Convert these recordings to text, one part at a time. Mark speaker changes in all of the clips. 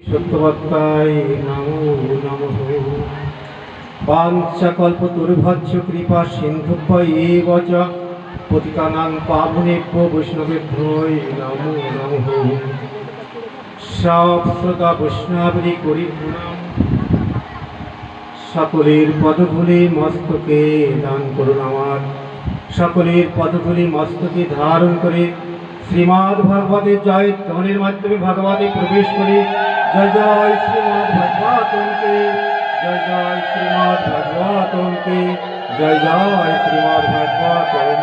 Speaker 1: সত্যবত্তায় নমো নমঃ। পাঞ্চকল্প দুর্ভৎস কৃপা সিন্ধুভ্য এব চ। পতিতানাং পাবনেভ্য বৈষ্ণবেভ্যই বৈষ্ণবী করি সকলের পদধূলি মস্তকে দান করুন আমার। সকলের পদধূলি মস্তকে ধারণ করে শ্রীমৎ ভাগবতের জয় ধ্বনির মাধ্যমে ভাগবতে প্রবেশ করে জয় জয় শ্রীমৎ ভাগবতমকে জয় জয় শ্রীমৎ ভাগবতমকে জয় জয় শ্রীমৎ ভাগবতম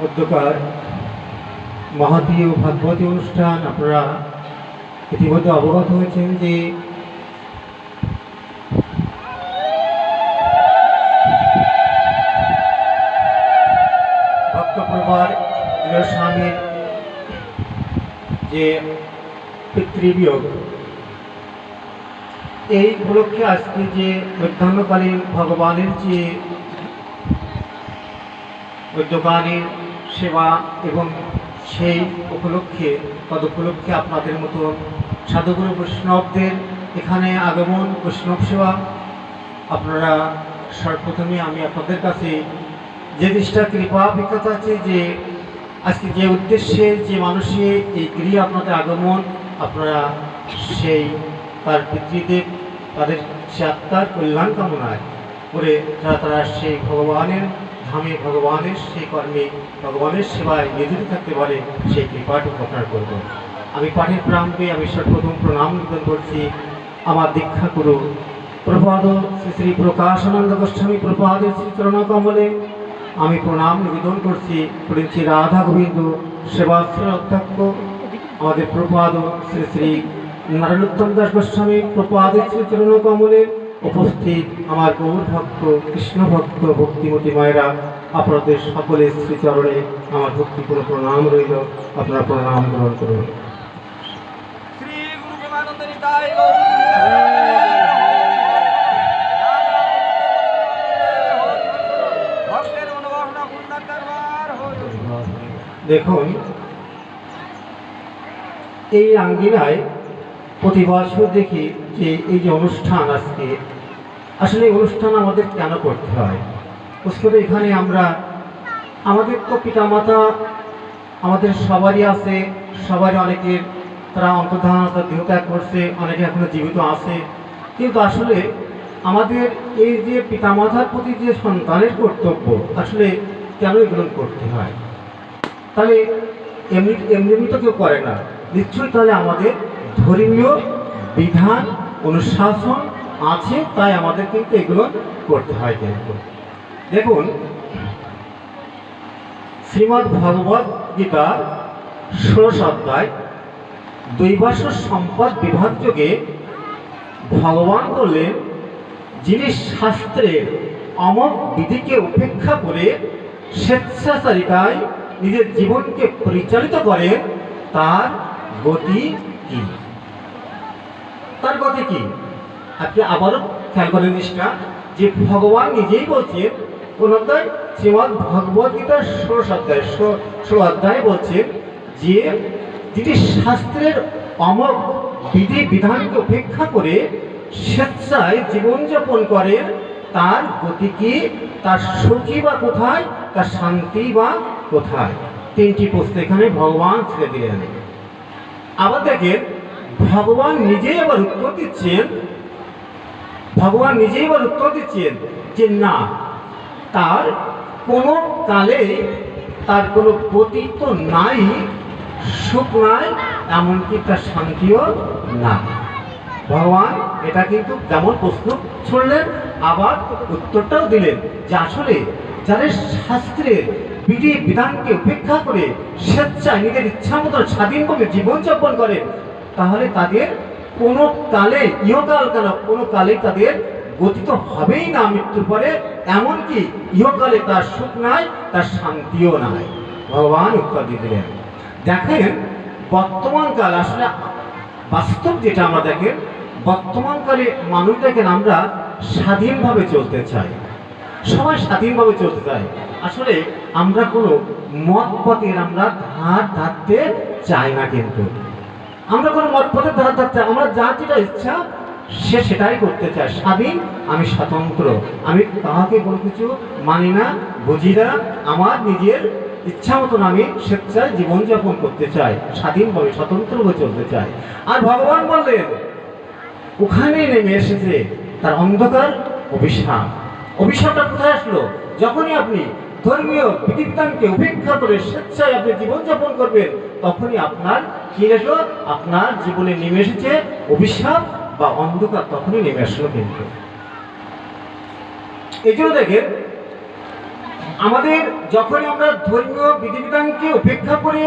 Speaker 1: মধ্যকার মহাতি ও ভাগবতী অনুষ্ঠান, আপনারা ইতিমধ্যে অবগত হয়েছেন যে পিতৃবিয়োগ এই উপলক্ষে আজকে যে মধ্যাহ্নকালীন ভগবানের যে মধ্যকালীন সেবা এবং সেই উপলক্ষে তদ উপলক্ষে আপনাদের মতো সাধুগুরু বৈষ্ণবদের এখানে আগমন, বৈষ্ণব সেবা, আপনারা সর্বপ্রথমে আমি আপনাদের কাছে যে দৃষ্টা কৃপা, অভিজ্ঞতা আছে যে, আজকে যে উদ্দেশ্যে যে মানুষের এই গৃহে আপনাদের আগমন আপনারা সেই তার পিতৃদেব তাদের সে আত্মার কল্যাণ কামনায় করে তারা তারা সেই ভগবানের ধামে, ভগবানের সেই কর্মে, ভগবানের সেবায় নিয়োজিত থাকতে পারে, সেই কৃপাটুকু আপনার করব। আমি পাঠের প্রাম্পে আমি সর্বপ্রথম প্রণাম নিবেদন করছি। আমার দীক্ষা করু। প্রভাদ শ্রী শ্রী প্রকাশানন্দ গোস্বামী প্রপাদের শ্রী চরণ কমলে আমি প্রণাম নিবেদন করছি। পড়েছি রাধা গোবিন্দ সেবাশ্রয় অধ্যক্ষ আমাদের প্রপাদ শ্রী শ্রী নারায়ণোত্তম দাস গোস্বামী প্রপাদের শ্রী চরণ কমলে উপস্থিত আমার গৌর ভক্ত কৃষ্ণ ভক্ত ভক্তিমতী মায়েরা। আপনাদের সকলের শ্রীচরণে আমার ভক্তিপূর্ণ প্রণাম রইল। আপনারা প্রণাম গ্রহণ করুন।
Speaker 2: শ্রী গুরু প্রেমানন্দ নিতাই গৌর ভক্তের অনুবাসনা পূর্ণার দরবার হই
Speaker 1: দেখুন এই আঙ্গিনায় প্রতি বছর দেখি যে এই যে অনুষ্ঠান আজকে, আসলে এই অনুষ্ঠান আমাদের কেন করতে হয়? বুঝতে এখানে আমরা, আমাদের তো পিতামাতা আমাদের সবারই আছে, সবারই অনেকের তারা অন্তর্ধানতা দেহত্যাগ করছে, অনেকে এখনও জীবিত আছে। কিন্তু আসলে আমাদের এই যে পিতামাতার প্রতি যে সন্তানের কর্তব্য, আসলে কেন এগুলো করতে হয়? তাহলে এমনি এমনি তো কেউ করে না। নিশ্চয়ই তাহলে আমাদের ধর্মীয় বিধান, অনুশাসন আছে, তাই আমাদের কিন্তু এগুলো করতে হয় কিন্তু। দেখুন, শ্রীমদ্ ভগবত গীতা ষোড়শ অধ্যায় দৈবাসর সম্পদ বিভাগ যোগে ভগবান বললেন, যিনি শাস্ত্রের অমর বিধিকে উপেক্ষা করে স্বেচ্ছাচারিতায় নিজের জীবনকে পরিচালিত করে তার গতি কি? তার গতি কি? আপনি আবারও খেয়াল করেন জিনিসটা, যে ভগবান নিজেই বলছেন কোন অধ্যায় শ্রীমদ ভগবত গীতার অধ্যায় ষোলো অধ্যায় বলছেন যে, যিনি শাস্ত্রের অমর বিধি বিধানকে উপেক্ষা করে স্বেচ্ছায় জীবনযাপন করেন, তার গতি কি? তার সুখী বা কোথায়? তার শান্তি বা কোথায়? তিনটি প্রশ্ন এখানে ভগবান ছেড়ে দিলেন। আবার দেখেন, ভগবান নিজেই আবার উত্তর দিচ্ছেন। ভগবান নিজেই আবার উত্তর দিচ্ছেন যে না, তার কোনো কালে তার কোনো গতি তো নাই, সুখ নাই, এমনকি তার শান্তিও না ভগবান এটা কিন্তু যেমন প্রশ্ন ছড়লেন, আবার উত্তরটাও দিলেন যে আসলে যাদের শাস্ত্রের বিধি বিধানকে উপেক্ষা করে স্বেচ্ছায় নিজের ইচ্ছা মতো স্বাধীনভাবে জীবনযাপন করে, তাহলে তাদের কোনো কালে, ইহকাল কেন কোনো কালে তাদের গতি তো হবেই না মৃত্যুর পরে, এমনকি ইহকালে তার সুখ নাই, তার শান্তিও নাই। ভগবান উত্তর দিলেন। দেখেন, বর্তমান কাল আসলে বাস্তব যেটা আমরা দেখেন বর্তমানকালে মানুষ দেখেন আমরা স্বাধীনভাবে চলতে চাই। সবাই স্বাধীনভাবে চলতে চায়। আসলে আমরা কোনো মত পথের আমরা ধার ধারতে চাই না কিন্তু। আমরা কোনো মত পথের ধার ধারতে, আমরা যা যেটা ইচ্ছা সে সেটাই করতে চায় স্বাধীন, আমি স্বতন্ত্র, আমি কাউকে কোনো কিছু মানি না, বুঝি না, আমার নিজের ইচ্ছা মতন আমি স্বেচ্ছায় জীবনযাপন করতে চাই, স্বাধীনভাবে স্বতন্ত্রভাবে চলতে চাই। আর ভগবান বললেন, ওখানে নেমে এসেছে তার অন্ধকার অভিশাপ। অভিশাপটা কোথায় আসলো? যখনই আপনি ধর্মীয় বিধিবিধানকে উপেক্ষা করে স্বেচ্ছায় আপনি জীবনযাপন করবেন, তখনই আপনার কি এসো আপনার জীবনে নেমে এসেছে অভিশাপ বা অন্ধকার তখনই নেমে আসলো কিন্তু। এই জন্য দেখেন, আমাদের যখনই আমরা ধর্মীয় বিধিবিধানকে উপেক্ষা করে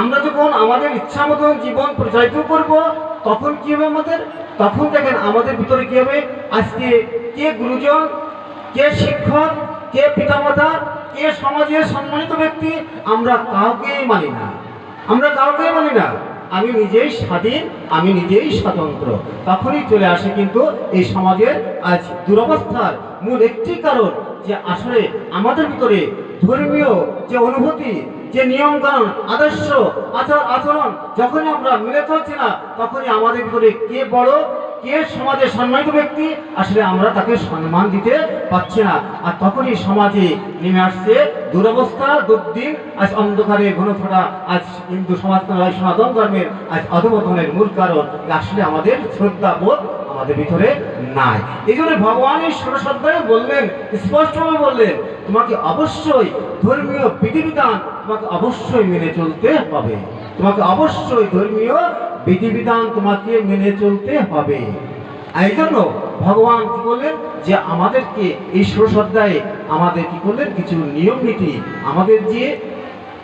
Speaker 1: আমরা যখন আমাদের ইচ্ছা মতন জীবন পরিচালিত করব, তখন কি হবে আমাদের? তখন দেখেন আমাদের ভিতরে কি হবে? আজকে কে গুরুজন, কে শিক্ষক, কে পিতামাতা কে সমাজের সম্মানিত ব্যক্তি, আমরা কাউকেই মানি না। আমরা কাউকেই মানি না। আমি নিজেই স্বাধীন, আমি নিজেই স্বতন্ত্র। তখনই চলে আসে কিন্তু এই সমাজের আজ দুরবস্থার মূল একটি কারণ যে আসলে আমাদের ভিতরে ধর্মীয় যে অনুভূতি, যে নিয়ম কানুন আদর্শ আচার আচরণ যখনই আমরা মিলে চলছি না, তখনই আমাদের ভিতরে কে বড় কে সমাজের সম্মানিত ব্যক্তি? আসলে আমরা তাকে সম্মান দিতে পারছি না। আর তখনই সমাজে নেমে আসছে দুরবস্থা, দুর্দিন, আজ অন্ধকারে ঘনফোড়া আজ হিন্দু সমাজ সনাতন ধর্মের আজ অধপতনের মূল কারণ। আসলে আমাদের শ্রদ্ধা বোধ আমাদের ভিতরে নাই। এই জন্য ভগবান এই বললেন, স্পষ্টভাবে বললেন, তোমাকে অবশ্যই ধর্মীয় বিধিবিধান তোমাকে অবশ্যই মেনে চলতে হবে। তোমাকে অবশ্যই ধর্মীয় বিধিবিধান তোমাকে মেনে চলতে হবে। এই জন্য ভগবান কি বললেন যে আমাদেরকে এই ষোড়শ আমাদের কি করলেন? কিছু নিয়ম নীতি আমাদের যে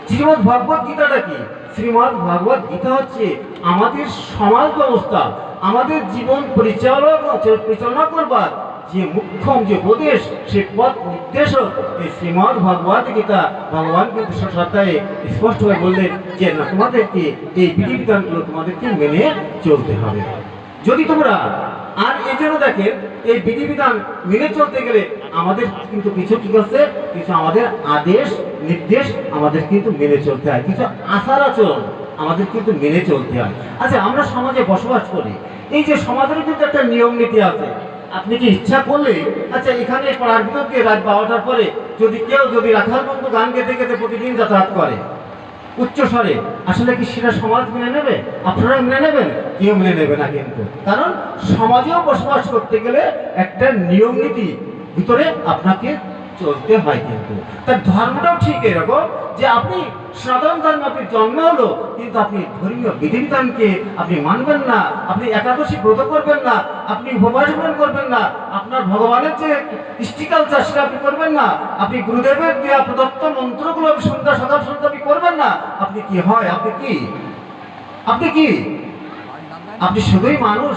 Speaker 1: শ্রীমদ ভগবত গীতাটা কি? শ্রীমদ ভগবত গীতা হচ্ছে আমাদের সমাজ ব্যবস্থা, আমাদের জীবন পরিচালনা পরিচালনা করবার যে মুখ্যম যে উপদেশ, সে পথ নির্দেশক এই শ্রীমদ ভগবত গীতা ভগবান কিন্তু সত্তায় স্পষ্টভাবে বললেন যে, না, তোমাদেরকে এই বিধিবিধানগুলো তোমাদেরকে মেনে চলতে হবে। যদি তোমরা আর এই জন্য দেখেন এই বিধিবিধান মেনে চলতে গেলে আমাদের কিন্তু কিছু ঠিক আছে কিছু আমাদের আদেশ, নির্দেশ আমাদের কিন্তু মেনে চলতে হয়। কিছু আচার আচরণ আমাদের কিন্তু মেনে চলতে হয়। আচ্ছা আমরা সমাজে বসবাস করি। এই যে সমাজের কিন্তু একটা নিয়ম নীতি আছে। আপনি কি ইচ্ছা করলে আচ্ছা এখানে পড়ার বিতর্কে রাত বারোটার পরে যদি কেউ যদি রাখাল বন্ধু গান গেতে গেতে প্রতিদিন যাতায়াত করে? উচ্চ স্বরে, আসলে কি সেটা সমাজ মেনে নেবে? আপনারা মেনে নেবেন? কেউ মেনে নেবে না কিন্তু। কারণ সমাজেও বসবাস করতে গেলে একটা নিয়ম নীতি ভিতরে আপনাকে চলতে হয় কিন্তু। তার ধর্মটাও ঠিক এরকম যে আপনি সাধারণ ধর্ম আপনি জন্ম হলো কিন্তু আপনি ধর্মীয় বিধিবিধানকে আপনি মানবেন না, আপনি একাদশী ব্রত করবেন না, আপনি পালন করবেন না, আপনার ভগবানের যে ইষ্টিকালচার সেটা আপনি করবেন না, আপনি গুরুদেবের দেওয়া প্রদত্ত মন্ত্রগুলো সন্ধ্যা, সদা সন্ধ্যা আপনি করবেন না, আপনি কি হয়? আপনি কি? আপনি কি? আপনি শুধুই মানুষ?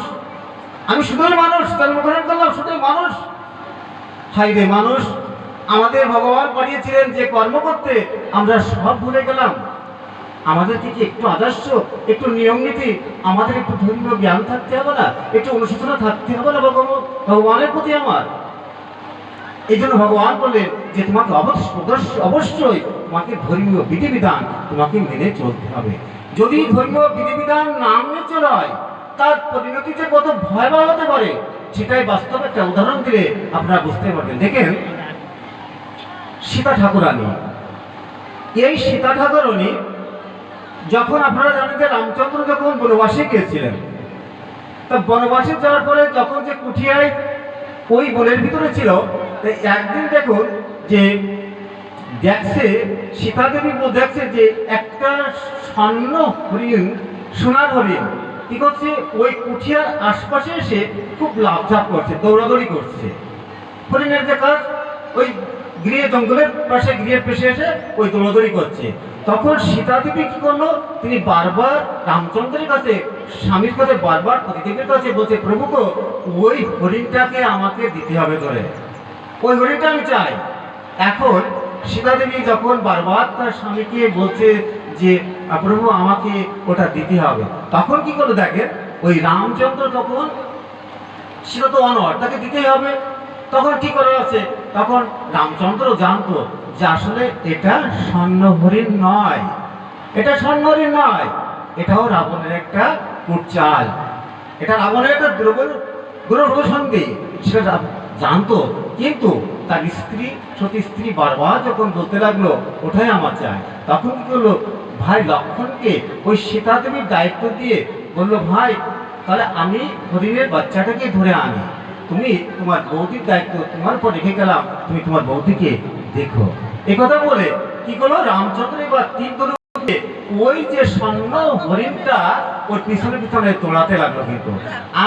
Speaker 1: আমি শুধুই মানুষ? জন্মগ্রহণ করলাম, শুধুই মানুষ? হাই রে মানুষ! আমাদের ভগবান পাঠিয়েছিলেন যে কর্ম করতে আমরা সব ভুলে গেলাম। আমাদের কি একটু আদর্শ, একটু নিয়ম নীতি, আমাদের একটু ধর্মীয় জ্ঞান থাকতে হবে না? একটু অনুশোচনা থাকতে হবে না ভগবান, ভগবানের প্রতি আমার? এই জন্য ভগবান বললেন যে তোমাকে অবশ্য অবশ্য- অবশ্যই তোমাকে ধর্মীয় বিধিবিধান তোমাকে মেনে চলতে হবে। যদি ধর্মীয় বিধিবিধান না মেনে চলা হয় তার পরিণতি যে কত ভয়াবহ হতে পারে? সেটাই বাস্তবে একটা উদাহরণ দিলে আপনারা বুঝতে পারবেন। দেখেন সীতা ঠাকুরানী। এই সীতা ঠাকুরানী যখন আপনারা জানেন যে রামচন্দ্র যখন বনবাসে গিয়েছিলেন, তা বনবাসে যাওয়ার পরে যখন যে কুঠিয়ায় ওই বনের ভিতরে ছিল একদিন দেখুন যে দেখছে সীতাদেবী দেখছে যে একটা স্বর্ণ হরিণ, সোনার হরিণ। কি করছে? ওই কুঠিয়ার আশপাশে এসে খুব লাভঝাপ করছে, দৌড়াদৌড়ি করছে। হরিণের যে কাজ, ওই গৃহে জঙ্গলের পাশে গৃহের পেশে এসে ওই দৌড়াদৌড়ি করছে। তখন সীতা দেবী কি করল? তিনি বারবার রামচন্দ্রের কাছে স্বামীর কাছে বারবার পতিদেবীর কাছে বলছে প্রভু গো, ওই হরিণটাকে আমাকে দিতে হবে ধরে। ওই হরিণটা আমি চাই। এখন সীতা দেবী যখন বারবার তার স্বামীকে বলছে যে প্রভু আমাকে ওটা দিতে হবে। তখন কি করল দেখেন ওই রামচন্দ্র তখন সেটা তো অনর তাকে দিতেই হবে। তখন কি করা আছে তখন রামচন্দ্র জানতো যে আসলে এটা স্বর্ণ হরিণ নয়। এটা স্বর্ণ হরিণ নয়। এটাও রাবণের একটা কুটচাল। এটা রাবণের একটা দ্রব্য দ্রব্য সন্ধি সেটা জানতো। কিন্তু তার স্ত্রী, সতী স্ত্রী বারবার যখন বলতে লাগল ওঠাই আমার চাই। তখন কি করল? ভাই লক্ষণকে ওই সীতা দেবীর দায়িত্ব দিয়ে বলল, ভাই, তাহলে আমি হরিণের বাচ্চাটাকে ধরে আনি। তুমি তোমার বৌদির দায়িত্ব তোমার উপর রেখে গেলাম, তুমি তোমার বৌদিকে দেখো। কথা বলে কি করল? রামচন্দ্র এবার ধনুকে ওই যে হরিণটা ওর পিছনে পিছনে দৌড়াতে লাগল কিন্তু।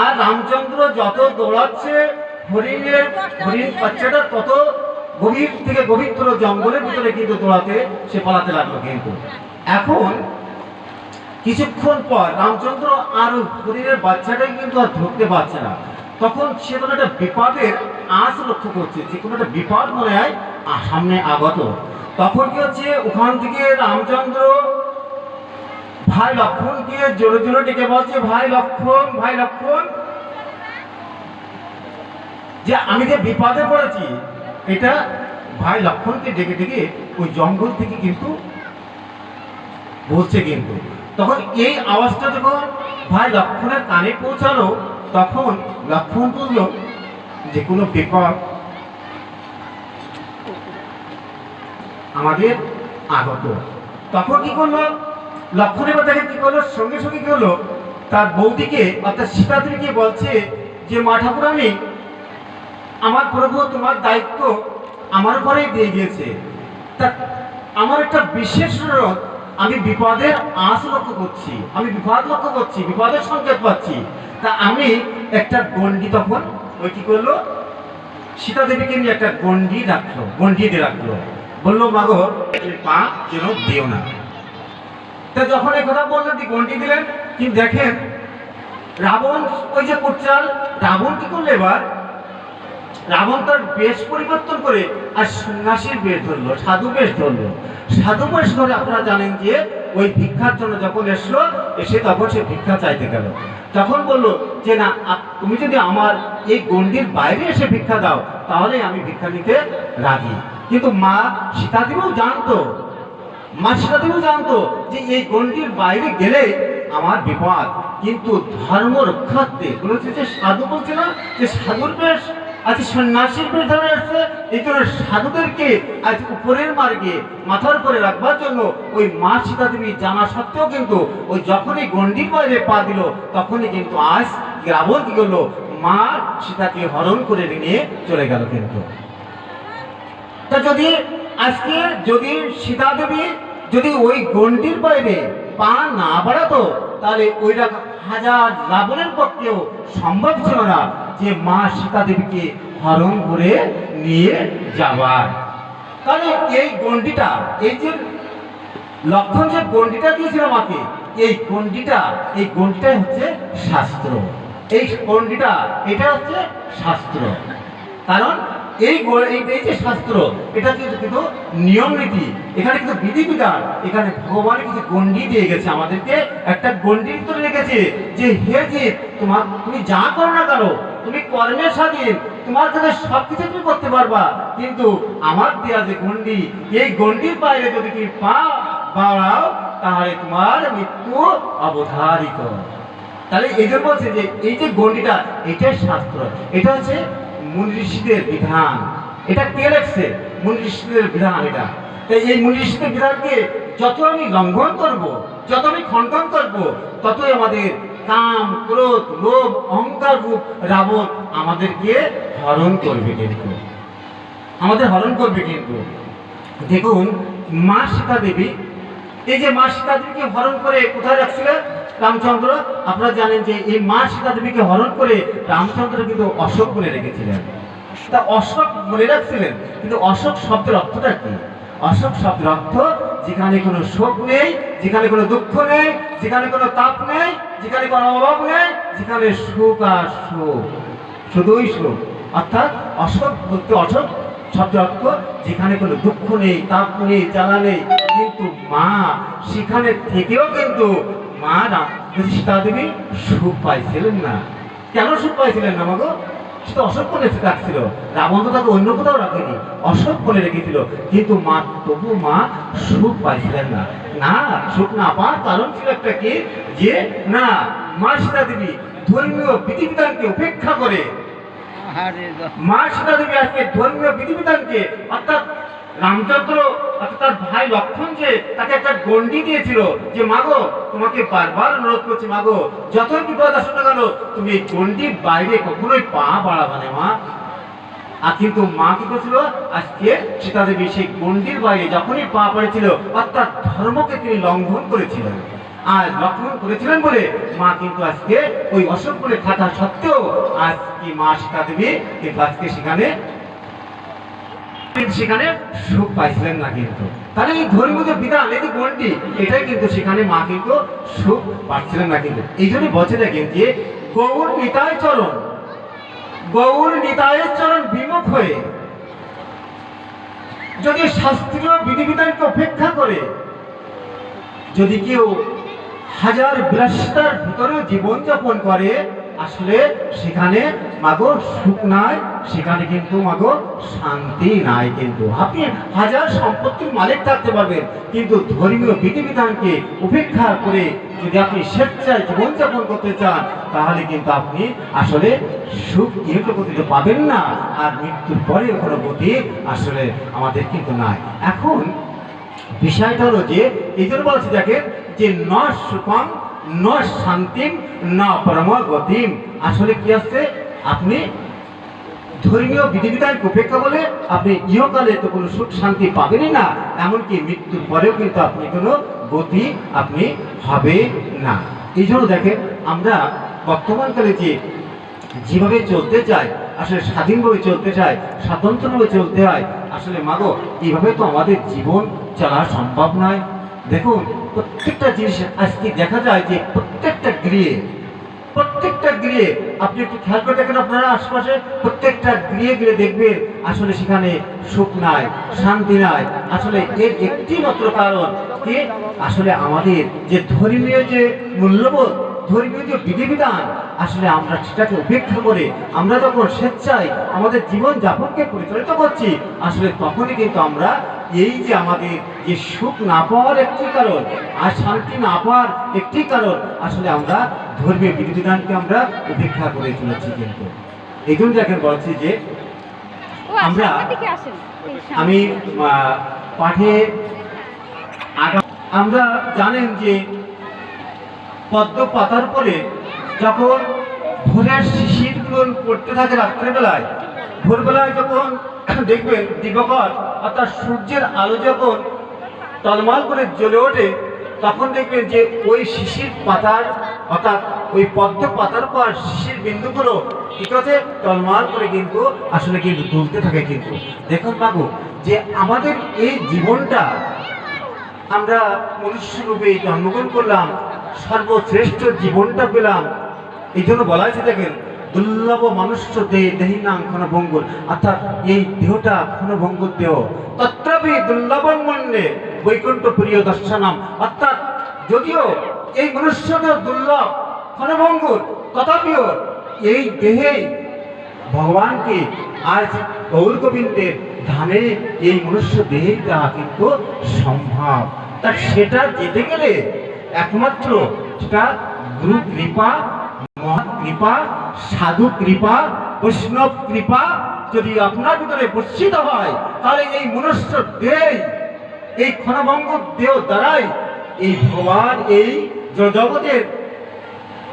Speaker 1: আর রামচন্দ্র যত দৌড়াচ্ছে, হরিণের হরিণ বাচ্চাটা তত গভীর থেকে গভীরতর জঙ্গলের ভিতরে কিন্তু দৌড়াতে সে পালাতে লাগল কিন্তু। এখন কিছুক্ষণ পর রামচন্দ্র আর হরিণের বাচ্চাটাকে কিন্তু আর ধরতে পারছে না। তখন সে কোনো একটা বিপদের আঁচ লক্ষ্য করছে, যে কোনো একটা বিপদ মনে হয় সামনে আগত। তখন কি হচ্ছে, ওখান থেকে রামচন্দ্র, ভাই লক্ষণকে জোরে জোরে ডেকে বলছে, ভাই লক্ষণ ভাই লক্ষণ, যে আমি যে বিপদে পড়েছি, এটা ভাই লক্ষণকে ডেকে ডেকে ওই জঙ্গল থেকে কিন্তু বলছে কিন্তু। তখন এই আওয়াজটা যখন ভাই লক্ষণের কানে পৌঁছালো তখন লক্ষণ বলল, যে কোনো পেপার আমাদের আগত। তখন কি করল? লক্ষণ এবার দেখে কি করল? সঙ্গে সঙ্গে কি হলো? তার বৌদিকে অর্থাৎ সীতাদেবীকে বলছে যে, মা ঠাকুরানী আমার প্রভু তোমার দায়িত্ব আমার উপরেই দিয়ে গিয়েছে। তা আমার একটা বিশেষ অনুরোধ আমি বিপদের আঁচ লক্ষ্য করছি, আমি বিপদ লক্ষ্য করছি, বিপদের সংকেত পাচ্ছি। তা আমি একটা গন্ডি তখন, ওই কি করল? সীতা দেবীকে নিয়ে একটা গন্ডি রাখল গন্ডি দিয়ে রাখল। বলল, মাগো পা যেন দিও না। তা যখন এই কথা বললেন যে গন্ডি দিলেন কিন্তু দেখেন, রাবণ, ওই যে কুটচাল রাবণ কি করল এবার? রাবণ তার বেশ পরিবর্তন করে আর সন্ন্যাসীর বেশ ধরলো, সাধু বেশ ধরলো। সাধু বেশ ধরে আপনারা জানেন যে ওই ভিক্ষার জন্য যখন এসলো, এসে তখন সে ভিক্ষা চাইতে গেল। তখন বলল যে, না তুমি যদি আমার এই গণ্ডির বাইরে এসে ভিক্ষা দাও তাহলে আমি ভিক্ষা নিতে রাজি। কিন্তু মা সীতাদেবীও জানতো, মা সীতাদেবীও জানতো যে এই গণ্ডির বাইরে গেলে আমার বিপদ। কিন্তু ধর্ম রক্ষার্থে বলেছে যে সাধু বলছে না যে সাধুর বেশ আজ সন্ন্যাসীর ধরে আসছে, এই জন্য সাধুদেরকে আজ উপরের মার্গে মাথার উপরে রাখবার জন্য ওই মা সীতাদেবী জানা সত্ত্বেও কিন্তু ওই যখনই গণ্ডির বাইরে পা দিল, তখনই কিন্তু আজ রাবণ কি করল মা সীতাকে হরণ করে নিয়ে চলে গেল কিন্তু। তা যদি আজকে যদি সীতা দেবী যদি ওই গণ্ডির বাইরে পা না বাড়াতো, তাহলে ওই হাজার রাবণের পক্ষেও সম্ভব ছিল না যে মা সীতা দেবীকে হরণ করে নিয়ে যাবার তাহলে এই গণ্ডিটা, এই যে লক্ষণ যে গণ্ডিটা দিয়েছিল মাকে এই গণ্ডিটা, এই গণ্ডিটাই হচ্ছে শাস্ত্র। এই গণ্ডিটা, এটা হচ্ছে শাস্ত্র। কারণ এই এই যে শাস্ত্র, এটা কিন্তু কিন্তু নিয়ম নীতি, এখানে কিন্তু বিধিবিধান, এখানে ভগবান কিছু গণ্ডি দিয়ে গেছে আমাদেরকে, একটা গণ্ডির ভিতরে রেখেছে যে, হে যে তোমার, তুমি যা করো না কেন, তুমি কর্মের স্বাধীন, তোমার কাছে সব কিছু তুমি করতে পারবা, কিন্তু আমার দেয়া যে গণ্ডি, এই গণ্ডির বাইরে যদি তুমি পা বাড়াও, তাহলে তোমার মৃত্যু অবধারিত। তাহলে এই জন্য বলছে যে, এই যে গণ্ডিটা, এটাই শাস্ত্র, এটা হচ্ছে মুনি ঋষিদের বিধান। এটা কে লেখছে? মুনি ঋষিদের বিধান এটা। তাই এই মুনি ঋষিদের বিধানকে যত আমি লঙ্ঘন করব, যত আমি খণ্ডন করব, ততই আমাদের কাম, ক্রোধ, লোভ, অহংকার রূপ, রাবণ আমাদেরকে হরণ করবে কিন্তু। আমাদের হরণ করবে কিন্তু। দেখুন, মা সীতা দেবী এই যে মা সীতা দেবীকে হরণ করে কোথায় রাখছিলেন রামচন্দ্র, আপনারা জানেন যে এই মা সীতা দেবীকে হরণ করে রামচন্দ্র কিন্তু অশোক বলে রেখেছিলেন। তা অশোক বলে রাখছিলেন, কিন্তু অশোক শব্দের অর্থটা কি? অশোক শব্দের অর্থ যেখানে কোনো শোক নেই, যেখানে কোনো দুঃখ নেই, যেখানে কোনো তাপ নেই, যেখানে কোনো অভাব নেই, যেখানে সুখ আর সুখ শুধুই সুখ অর্থাৎ অশোক বলতে অশোক শব্দের অর্থ যেখানে কোনো দুঃখ নেই, তাপ নেই, জ্বালা নেই, কিন্তু মা সেখানে থেকেও কিন্তু মা সীতা দেবী সুখ পাইছিলেন না। কেন সুখ পাইছিলেন না মাগো? সেটা অশোক বলে রাখছিল। রাবণ তো তাকে অন্য কোথাও রাখেনি। অশোক বলে রেখেছিল। কিন্তু মা তবু মা সুখ পাইছিলেন না। না সুখ না পাওয়ার কারণ ছিল একটা কি? যে না মা সীতা দেবী ধর্মীয় বিধিবিধানকে উপেক্ষা করে। মা সীতা দেবী আজকে ধর্মীয় বিধিবিধানকে অর্থাৎ রামচন্দ্র তার ভাই লক্ষণ যে তাকে একটা গন্ডি দিয়েছিল যে, মাগো, তোমাকে বারবার অনুরোধ করছি, মাগো, যতই বিপদ আসুক না কেন, তুমি এই গন্ডির বাইরে কখনোই পা বাড়াবে না, মা। আর কিন্তু মা কি করেছিল? আজকে সীতা দেবী সেই গন্ডির বাইরে যখনই পা পড়েছিল অর্থাৎ ধর্মকে তিনি লঙ্ঘন করেছিলেন। আর লক্ষণ করেছিলেন বলে মা কিন্তু আজকে ওই বলে থাকা সত্ত্বেও আজকে মা সীতা দেবী কিন্তু আজকে সেখানে সেখানে সুখ পাইছিলেন না কিন্তু। তাহলে এই ধর্মীয় বিধান গন্ডি এটাই কিন্তু সেখানে মা কিন্তু সুখ পাচ্ছিলেন না কিন্তু। এই বলছে দেখেন যে, গৌর নিতায় চরণ, গৌর নিতায়ের চরণ বিমুখ হয়ে যদি শাস্ত্রীয় বিধিবিধানকে উপেক্ষা করে, যদি কেউ হাজার বিলাসিতার ভিতরেও জীবনযাপন করে, আসলে সেখানে মাগো সুখ নাই, সেখানে কিন্তু মাগো শান্তি নাই কিন্তু। আপনি হাজার সম্পত্তির মালিক থাকতে পারবেন, কিন্তু ধর্মীয় বিধিবিধানকে উপেক্ষা করে যদি আপনি স্বেচ্ছায় জীবনযাপন করতে চান, তাহলে কিন্তু আপনি আসলে সুখ কিন্তু গতিতে পাবেন না, আর মৃত্যুর পরে কোনো গতি আসলে আমাদের কিন্তু নাই। এখন বিষয়টা হলো যে, এই জন্য বলছি দেখেন যে ন সুখম, ন শান্তিম, না পরম গতিম। আসলে কি আছে? আপনি ধর্মীয় বিধিবিধানকে উপেক্ষা বলে আপনি ইহকালে তো কোনো সুখ শান্তি পাবেনই না, এমনকি মৃত্যুর পরেও কিন্তু আপনি কোনো গতি আপনি হবে না। এই জন্য দেখেন, আমরা বর্তমানকালে যে যেভাবে চলতে চাই, আসলে স্বাধীনভাবে চলতে চাই স্বাতন্ত্রভাবে চলতে হয়, আসলে মাগো, এইভাবে তো আমাদের জীবন চলা সম্ভব নয়। দেখুন, প্রত্যেকটা জিনিস আজকে দেখা যায় যে প্রত্যেকটা গৃহে প্রত্যেকটা গৃহে, আপনি একটু খেয়াল করে দেখেন আপনারা আশপাশে, প্রত্যেকটা গৃহে গৃহে দেখবেন আসলে সেখানে সুখ নাই, শান্তি নাই। আসলে এর একটি মাত্র কারণ কি? আসলে আমাদের যে ধর্মীয় যে মূল্যবোধ ধর্মীয় যে বিধিবিধান আসলে আমরা সেটাকে উপেক্ষা করে আমরা যখন স্বেচ্ছায় আমাদের জীবন যাপনকে পরিচালিত করছি আসলে তখনই কিন্তু আমরা এই যে আমাদের যে সুখ না পাওয়ার একটি কারণ আর শান্তি না পাওয়ার একটি কারণ আসলে আমরা ধর্মীয় বিধিবিধানকে আমরা উপেক্ষা করে চলেছি কিন্তু এই জন্য দেখেন বলছি যে
Speaker 3: আচ্ছা,
Speaker 1: আমরা-। আমি পাঠে আমরা জানেন যে পদ্ম পাতার পরে যখন ভোরের শিশিরগুলো পড়তে থাকে রাত্রেবেলায়, ভোরবেলায় যখন দেখবেন দিবকর অর্থাৎ সূর্যের আলো যখন টলমল করে জ্বলে ওঠে, তখন দেখবেন যে ওই শিশির পাতার অর্থাৎ ওই পদ্ম পাতার পর শিশির বিন্দুগুলো ঠিক আছে টলমাল করে কিন্তু আসলে কিন্তু তুলতে থাকে কিন্তু। দেখুন বাবু, যে আমাদের এই জীবনটা আমরা মনুষ্য রূপে জন্মগ্রহণ করলাম সর্বশ্রেষ্ঠ জীবনটা পেলাম। এই জন্য বলা হয়েছে, দেখেন, দুর্লভ মনুষ্য দেহ দেহি নাম ক্ষণভঙ্গুর। অর্থাৎ এই দেহটা ক্ষণভঙ্গুর দেহ। তত্রাপি দুর্লভম মন্যে বৈকুণ্ঠ প্রিয় দর্শনাম। অর্থাৎ যদিও এই মনুষ্য দেহ দুর্লভ, ক্ষণভঙ্গুর, তথাপিও এই দেহে ভগবানকে আজ গৌর গোবিন্দের ধামে এই মনুষ্য দেহে দেওয়া কিন্তু সম্ভব। তা সেটা যেতে গেলে একমাত্র সেটা গুরু কৃপা মহৎ কৃপা, সাধু কৃপা, বৈষ্ণব কৃপা। যদি আপনার ভিতরে বর্ষিত হয়, তাহলে এই মনুষ্য দেহ, এই ক্ষণভঙ্গ দেহ দ্বারাই এই ভগবান, এই জগতের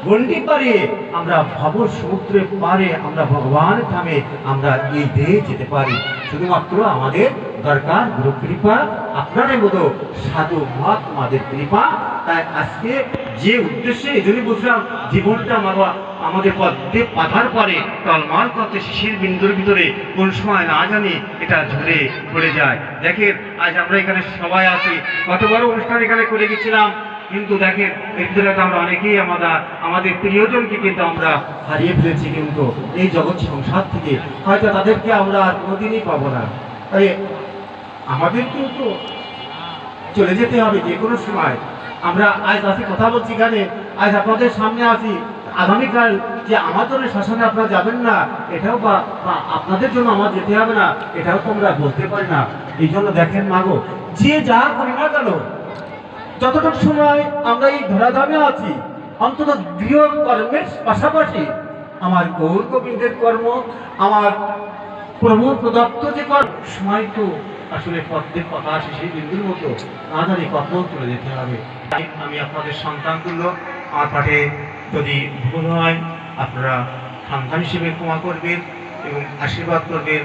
Speaker 1: গন্ডি পারে আমরা ভব সমুদ্রের পারে আমরা ভগবান থামে আমরা এই দেহে যেতে পারি। শুধুমাত্র আমাদের দরকার গুরু কৃপা, আপনাদের মতো সাধু মহাত্মাদের কৃপা তাই আজকে যে উদ্দেশ্যে এই জন্যই বুঝলাম জীবনটা আমার আমাদের পদ্মে পাতার পরে টলমাল করতে শিশির বিন্দুর ভিতরে কোন সময় না জানি এটা ঝরে পড়ে যায়। দেখেন, আজ আমরা এখানে সবাই আছি। কত বড় অনুষ্ঠান এখানে করে গেছিলাম। কিন্তু দেখেন, এর ভিতরে আমরা অনেকেই আমরা, আমাদের প্রিয়জনকে কিন্তু আমরা হারিয়ে ফেলেছি কিন্তু এই জগৎ সংসার থেকে। হয়তো তাদেরকে আমরা আর কোনোদিনই পাবো না। তাই আমাদের কিন্তু চলে যেতে হবে যে কোনো সময়। আমরা আজ আসি কথা বলছি এখানে। আজ আপনাদের সামনে আসি। আগামীকাল যে আমাজনের শাসনে আপনারা যাবেন না, এটাও বা আপনাদের জন্য আমার যেতে হবে না, এটাও তো আমরা বলতে পারি না। এই জন্য দেখেন মাগো যে যা করি না কেন, যতটুকু সময় আমরা এই ধরাধামে আছি, অন্তত গৃহ কর্মের পাশাপাশি আমার গৌর গোবিন্দের কর্ম, আমার প্রভু প্রদত্ত যে কর্ম, সময় তো আসলে পদ্মের কথা আসে সেই বিন্দুর মতো না জানি তুলে যেতে হবে। তাই আমি আপনাদের সন্তান তুল্য আমার পাঠে যদি ভুল হয়, আপনারা সন্তান হিসেবে ক্ষমা করবেন এবং আশীর্বাদ করবেন।